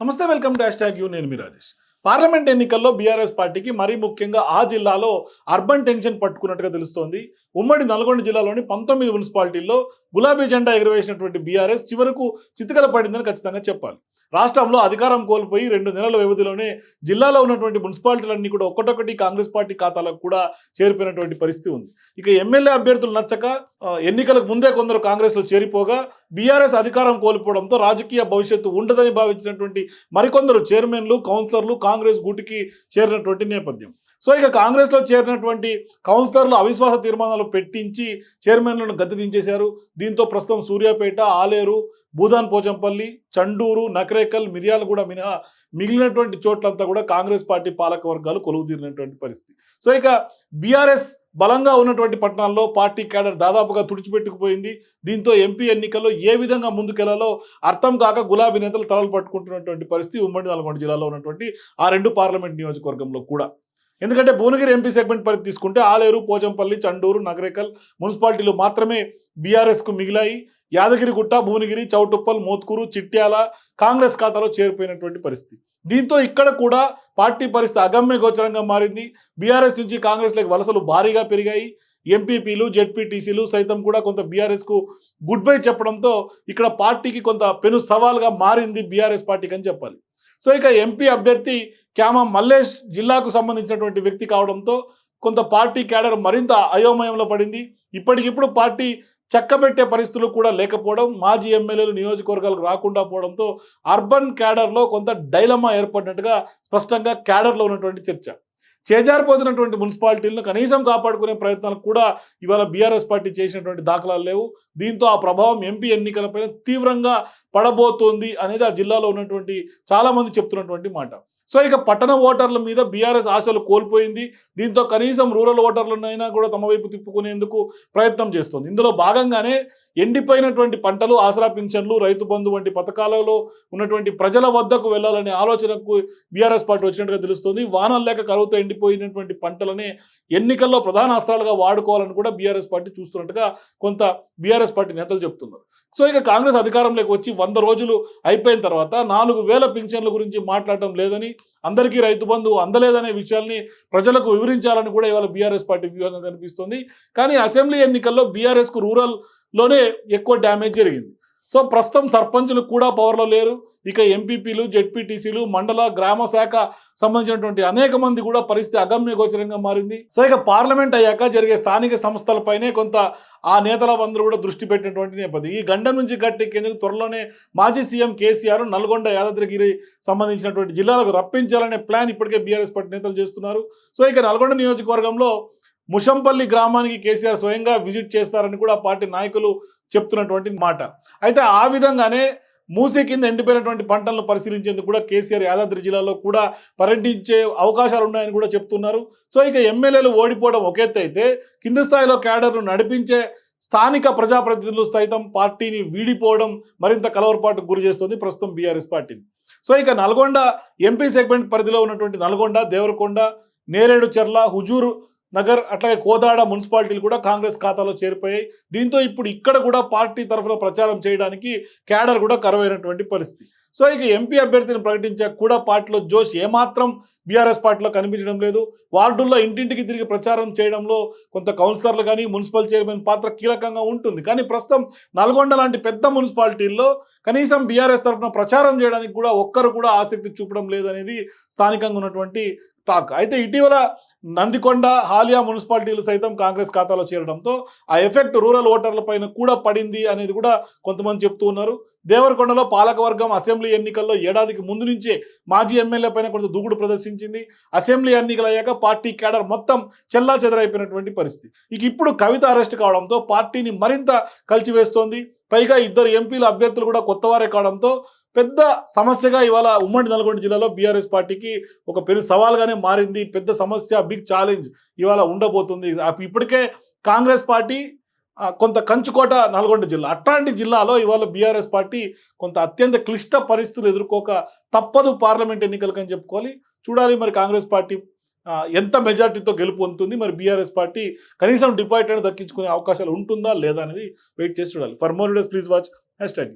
నమస్తే welcome to hashtag U. నేను మీ రాజేష్. పార్లమెంట్ ఎన్నికల్లో బీఆర్ఎస్ పార్టీకి మరీ ముఖ్యంగా ఆ జిల్లాలో అర్బన్ టెన్షన్ పట్టుకున్నట్టుగా తెలుస్తోంది. ఉమ్మడి నల్గొండ జిల్లాలోని పంతొమ్మిది మున్సిపాలిటీల్లో గులాబీ జెండా ఎగురవేసినటువంటి బీఆర్ఎస్ చివరకు చితికల పడిందని ఖచ్చితంగా చెప్పాలి. రాష్ట్రంలో అధికారం కోల్పోయి రెండు నెలల వ్యవధిలోనే జిల్లాలో ఉన్నటువంటి మున్సిపాలిటీలన్నీ కూడా ఒక్కటొక్కటి కాంగ్రెస్ పార్టీ ఖాతాలకు కూడా చేరిపోయినటువంటి పరిస్థితి ఉంది. ఇక ఎమ్మెల్యే అభ్యర్థులు నచ్చక ఎన్నికలకు ముందే కొందరు కాంగ్రెస్లో చేరిపోగా బీఆర్ఎస్ అధికారం కోల్పోవడంతో రాజకీయ భవిష్యత్తు ఉండదని భావించినటువంటి మరికొందరు చైర్మన్లు కౌన్సిలర్లు కాంగ్రెస్ గుటికి చేరినటువంటి నేపథ్యం. సో ఇక కాంగ్రెస్లో చేరినటువంటి కౌన్సిలర్లు అవిశ్వాస తీర్మానాలు పెట్టించి చైర్మన్లను గద్దె దించేశారు. దీంతో ప్రస్తుతం సూర్యాపేట ఆలేరు భూదాన్ పోచంపల్లి చండూరు నకరేకల్ మిర్యాలగూడ మినహా మిగిలినటువంటి చోట్లంతా కూడా కాంగ్రెస్ పార్టీ పాలక వర్గాలు కొలువుదీరినటువంటి పరిస్థితి. సో ఇక బీఆర్ఎస్ బలంగా ఉన్నటువంటి పట్టణాల్లో పార్టీ క్యాడర్ దాదాపుగా తుడిచిపెట్టుకుపోయింది. దీంతో ఎంపీ ఎన్నికల్లో ఏ విధంగా ముందుకెళ్ళాలో అర్థం కాక గులాబీ నేతలు తలలు పట్టుకుంటున్నటువంటి పరిస్థితి ఉమ్మడి నల్గొండ జిల్లాలో ఉన్నటువంటి ఆ రెండు పార్లమెంట్ నియోజకవర్గంలో కూడా. ఎందుకంటే భువనగిరి ఎంపీ సెగ్మెంట్ పరిధి తీసుకుంటే ఆలేరు పోచంపల్లి చండూరు నగరేకల్ మున్సిపాలిటీలు మాత్రమే బీఆర్ఎస్కు మిగిలాయి. యాదగిరిగుట్ట భువనగిరి చౌటుప్పల్ మోత్కూరు చిట్యాల కాంగ్రెస్ ఖాతాలో చేరిపోయినటువంటి పరిస్థితి. దీంతో ఇక్కడ కూడా పార్టీ పరిస్థితి అగమ్య గోచరంగా మారింది. బీఆర్ఎస్ నుంచి కాంగ్రెస్లకు వలసలు భారీగా పెరిగాయి. ఎంపీపీలు జెడ్పీటీసీలు సైతం కూడా కొంత బీఆర్ఎస్కు గుడ్ బై చెప్పడంతో ఇక్కడ పార్టీకి కొంత పెను సవాల్గా మారింది బీఆర్ఎస్ పార్టీకి అని చెప్పాలి. సో ఇక ఎంపీ అభ్యర్థి క్యామ మల్లేష్ జిల్లాకు సంబంధించినటువంటి వ్యక్తి కావడంతో కొంత పార్టీ క్యాడర్ మరింత అయోమయంలో పడింది. ఇప్పటికిప్పుడు పార్టీ చక్కబెట్టే పరిస్థితులు కూడా లేకపోవడం మాజీ ఎమ్మెల్యేలు నియోజకవర్గాలకు రాకుండా పోవడంతో అర్బన్ క్యాడర్లో కొంత డైలమా ఏర్పడినట్టుగా స్పష్టంగా క్యాడర్లో ఉన్నటువంటి చర్చ. చేజారిపోతున్నటువంటి మున్సిపాలిటీలను కనీసం కాపాడుకునే ప్రయత్నాలు కూడా ఇవాళ బీఆర్ఎస్ పార్టీ చేసినటువంటి దాఖలాలు లేవు. దీంతో ఆ ప్రభావం ఎంపీ ఎన్నికలపైన తీవ్రంగా పడబోతోంది అనేది ఆ జిల్లాలో ఉన్నటువంటి చాలా మంది చెప్తున్నటువంటి మాట. సో ఇక పట్టణ ఓటర్ల మీద బీఆర్ఎస్ ఆశలు కోల్పోయింది. దీంతో కనీసం రూరల్ ఓటర్లనైనా కూడా తమ వైపు తిప్పుకునేందుకు ప్రయత్నం చేస్తుంది. ఇందులో భాగంగానే ఎండిపోయినటువంటి పంటలు ఆసరా పింఛన్లు రైతు బంధు వంటి పథకాలలో ఉన్నటువంటి ప్రజల వద్దకు వెళ్ళాలనే ఆలోచనకు బీఆర్ఎస్ పార్టీ వచ్చినట్టుగా తెలుస్తుంది. వానలు లేక కరువుతో ఎండిపోయినటువంటి పంటలనే ఎన్నికల్లో ప్రధాన అస్త్రాలుగా వాడుకోవాలని కూడా బీఆర్ఎస్ పార్టీ చూస్తున్నట్టుగా కొంత బీఆర్ఎస్ పార్టీ నేతలు చెప్తున్నారు. సో ఇక కాంగ్రెస్ అధికారంలోకి వచ్చి వంద రోజులు అయిపోయిన తర్వాత నాలుగు వేల పింఛన్ల గురించి మాట్లాడటం లేదని అందరికీ రైతు బంధు అందలేదనే విషయాల్ని ప్రజలకు వివరించాలని కూడా ఇవాళ బీఆర్ఎస్ పార్టీ వ్యూహంగా కనిపిస్తుంది. కానీ అసెంబ్లీ ఎన్నికల్లో బీఆర్ఎస్కు రూరల్లోనే ఎక్కువ డ్యామేజ్ జరిగింది. సో ప్రస్తుతం సర్పంచులు కూడా పవర్లో లేరు. ఇక ఎంపీపీలు జెడ్పీటీసీలు మండల గ్రామ శాఖ సంబంధించినటువంటి అనేక మంది కూడా పరిస్థితి అగమ్య గోచరంగా మారింది. సో ఇక పార్లమెంట్ అయ్యాక జరిగే స్థానిక సంస్థలపైనే కొంత ఆ నేతల అందరూ కూడా దృష్టి పెట్టినటువంటి నేపథ్యం. ఈ గండం నుంచి గట్టెక్కేందుకు త్వరలోనే మాజీ సీఎం కేసీఆర్ నల్గొండ యాదాద్రిగిరి సంబంధించినటువంటి జిల్లాలకు రప్పించాలనే ప్లాన్ ఇప్పటికే బీఆర్ఎస్ పార్టీ నేతలు చేస్తున్నారు. సో ఇక నల్గొండ నియోజకవర్గంలో ముషంపల్లి గ్రామానికి కేసీఆర్ స్వయంగా విజిట్ చేస్తారని కూడా పార్టీ నాయకులు చెప్తున్నటువంటి మాట. అయితే ఆ విధంగానే మూసీ కింద ఎండిపోయినటువంటి పంటలను పరిశీలించేందుకు కూడా కేసీఆర్ యాదాద్రి జిల్లాలో కూడా పర్యటించే అవకాశాలు ఉన్నాయని కూడా చెప్తున్నారు. సో ఇక ఎమ్మెల్యేలు ఓడిపోవడం ఒక అయితే కింద స్థాయిలో క్యాడర్ను నడిపించే స్థానిక ప్రజాప్రతినిధులు సైతం పార్టీని వీడిపోవడం మరింత కలవరపాటుకు గురి చేస్తుంది ప్రస్తుతం బీఆర్ఎస్ పార్టీని సో ఇక నల్గొండ ఎంపీ సెగ్మెంట్ పరిధిలో ఉన్నటువంటి నల్గొండ దేవరకొండ నేరేడు చెర్ల హుజూరు నగర్ అట్లాగే కోదాడ మున్సిపాలిటీలు కూడా కాంగ్రెస్ ఖాతాలో చేరిపోయాయి. దీంతో ఇప్పుడు ఇక్కడ కూడా పార్టీ తరఫున ప్రచారం చేయడానికి క్యాడర్ కూడా కరువైనటువంటి పరిస్థితి. సో ఇక ఎంపీ అభ్యర్థిని ప్రకటించాక కూడా పార్టీలో జోష్ ఏమాత్రం బీఆర్ఎస్ పార్టీలో కనిపించడం లేదు. వార్డుల్లో ఇంటింటికి తిరిగి ప్రచారం చేయడంలో కొంత కౌన్సిలర్లు కానీ మున్సిపల్ చైర్మన్ పాత్ర కీలకంగా ఉంటుంది. కానీ ప్రస్తుతం నల్గొండ లాంటి పెద్ద మున్సిపాలిటీల్లో కనీసం బీఆర్ఎస్ తరఫున ప్రచారం చేయడానికి కూడా ఒక్కరు కూడా ఆసక్తి చూపడం లేదనేది స్థానికంగా ఉన్నటువంటి టాక్ అయితే ఇటీవల నందికొండ హాలియా మున్సిపాలిటీలు సైతం కాంగ్రెస్ ఖాతాలో చేరడంతో ఆ ఎఫెక్ట్ రూరల్ ఓటర్ల పైన కూడా పడింది అనేది కూడా కొంతమంది చెప్తూ ఉన్నారు. దేవరకొండలో పాలకవర్గం అసెంబ్లీ ఎన్నికల్లో ఏడాదికి ముందు నుంచే మాజీ ఎమ్మెల్యే పైన కొంత దూకుడు ప్రదర్శించింది. అసెంబ్లీ ఎన్నికలు అయ్యాక పార్టీ క్యాడర్ మొత్తం చెల్లా చెదరైపోయినటువంటి పరిస్థితి. ఇక ఇప్పుడు కవిత అరెస్ట్ కావడంతో పార్టీని మరింత కలిచివేస్తోంది. పైగా ఇద్దరు ఎంపీల అభ్యర్థులు కూడా కొత్తవారే కావడంతో పెద్ద సమస్యగా ఇవాళ ఉమ్మడి నల్గొండ జిల్లాలో బీఆర్ఎస్ పార్టీకి ఒక పెను సవాల్గానే మారింది. పెద్ద సమస్య బిగ్ ఛాలెంజ్ ఇవాళ ఉండబోతుంది. ఇప్పటికే కాంగ్రెస్ పార్టీ కొంత కంచుకోట నల్గొండ జిల్లా. అట్లాంటి జిల్లాలో ఇవాళ బీఆర్ఎస్ పార్టీ కొంత అత్యంత క్లిష్ట పరిస్థితులు ఎదుర్కోక తప్పదు పార్లమెంట్ ఎన్నికలకని చెప్పుకోవాలి. చూడాలి మరి కాంగ్రెస్ పార్టీ ఎంత మెజార్టీతో గెలుపు పొందుతుంది? మరి బీఆర్ఎస్ పార్టీ కనీసం డిపాజిట్ దక్కించుకునే అవకాశాలు ఉంటుందా లేదా అనేది వెయిట్ చేసి చూడాలి. For more days please watch hashtag